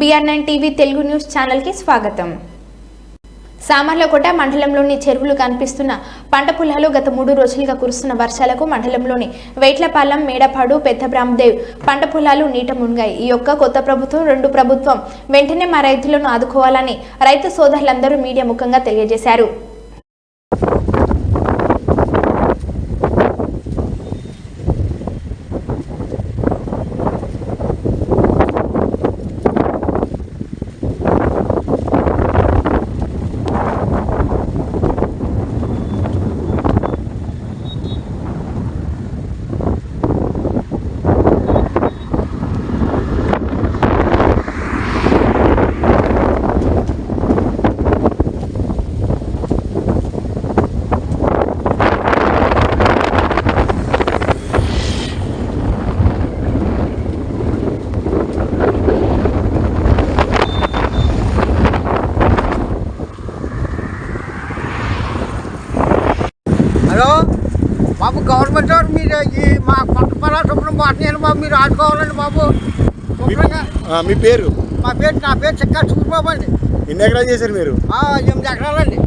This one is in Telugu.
బిఆర్ఎన్ టీవీ తెలుగు న్యూస్ ఛానల్కి స్వాగతం. సామర్లకోట మండలంలోని చెరువులు కనిపిస్తున్న పంట పొలాలు గత మూడు రోజులుగా కురుస్తున్న వర్షాలకు మండలంలోని వేట్లపాలెం మేడపాడు పెద్ద బ్రాహ్మదేవ్ పంట పొలాలు నీట మునిగాయి. ఈ యొక్క కొత్త ప్రభుత్వం రెండు ప్రభుత్వం వెంటనే మా రైతులను ఆదుకోవాలని రైతు సోదరులందరూ మీడియా ముఖంగా తెలియజేశారు. హలో? బాబు గవర్నమెంట్ వారు మీరు. ఈ మా కొత్త పొలాలు శుభ్రం పోతున్నాను బాబు మీరు ఆడుకోవాలండి బాబు. మీ పేరు? మా పేరు నా పేరు చిక్కా సూరిబాబు అండి. ఎన్ని ఎకరాలు చేశారు మీరు? ఎనిమిది ఎకరాలండి.